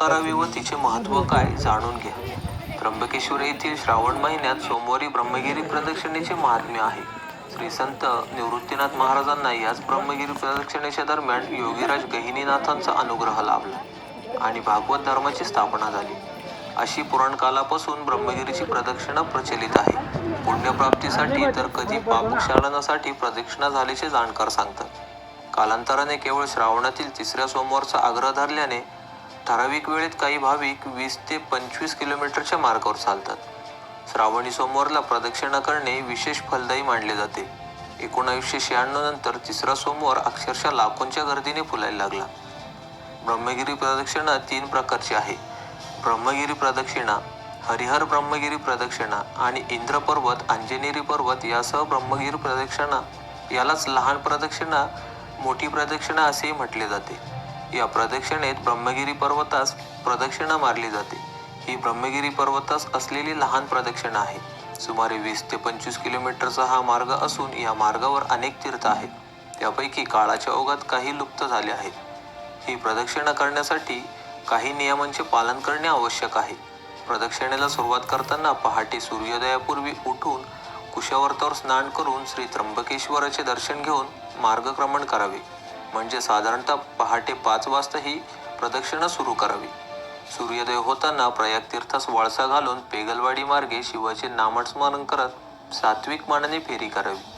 करावी व तिचे महत्त्व काय जाणून घ्या. त्र्यंबकेश्वर येथील श्रावण महिन्यात सोमवारी ब्रह्मगिरी प्रदक्षिणेचे महात्म्य आहे. श्री संत निवृत्तीनाथ महाराजांना याच ब्रह्मगिरी प्रदक्षिणेच्या दरम्यान योगीराज गहिनीनाथांचा अनुग्रह लाभला आणि भागवत धर्माची स्थापना झाली. अशी पुराणकालापासून ब्रह्मगिरीची प्रदक्षिणा प्रचलित आहे. पुण्यप्राप्तीसाठी तर कधी पापक्षालनासाठी प्रदक्षिणा झाल्याचे जाणकार सांगतात. कालांतराने केवळ श्रावणातील तिसऱ्या सोमवारचा आग्रह धरल्याने ठराविक वेळेत काही भाविक वीस ते पंचवीस किलोमीटरच्या मार्गावर चालतात. श्रावणी सोमवारला प्रदक्षिणा करणे विशेष फलदायी मानले जाते. एकोणावीसशे शहाण्णव नंतर तिसरा सोमवार अक्षरशः लाखोंच्या गर्दीने फुलायला लागला. ब्रह्मगिरी प्रदक्षिणा तीन प्रकारची आहे. ब्रह्मगिरी प्रदक्षिणा हरिहर ब्रह्मगिरी प्रदक्षिणा आणि इंद्र पर्वत अंजनेरी पर्वत यासह ब्रह्मगिरी प्रदक्षिणा यालाच लहान प्रदक्षिणा मोठी प्रदक्षिणा असेही म्हटले जाते. या प्रदक्षिणेत ब्रह्मगिरी पर्वतास प्रदक्षिणा मारली जाते. ही ब्रह्मगिरी पर्वतास असलेली लहान प्रदक्षिणा आहे. सुमारे वीस ते पंचवीस किलोमीटरचा हा मार्ग असून या मार्गावर अनेक तीर्थ आहेत. त्यापैकी काळाच्या ओघात काही लुप्त झाले आहेत. ही प्रदक्षिणा करण्यासाठी काही नियमांचे पालन करणे आवश्यक आहे. प्रदक्षिणेला सुरुवात करताना पहाटे सूर्योदयापूर्वी उठून कुशावर्तावर स्नान करून श्री त्र्यंबकेश्वराचे दर्शन घेऊन मार्गक्रमण करावे. म्हणजे साधारणतः पहाटे पाच वाजता ही प्रदक्षिणा सुरू करावी. सूर्योदय होताना प्रयाग तीर्थास वळसा घालून पेगलवाडी मार्गे शिवाचे नामस्मरण करत सात्विक मानाने फेरी करावी.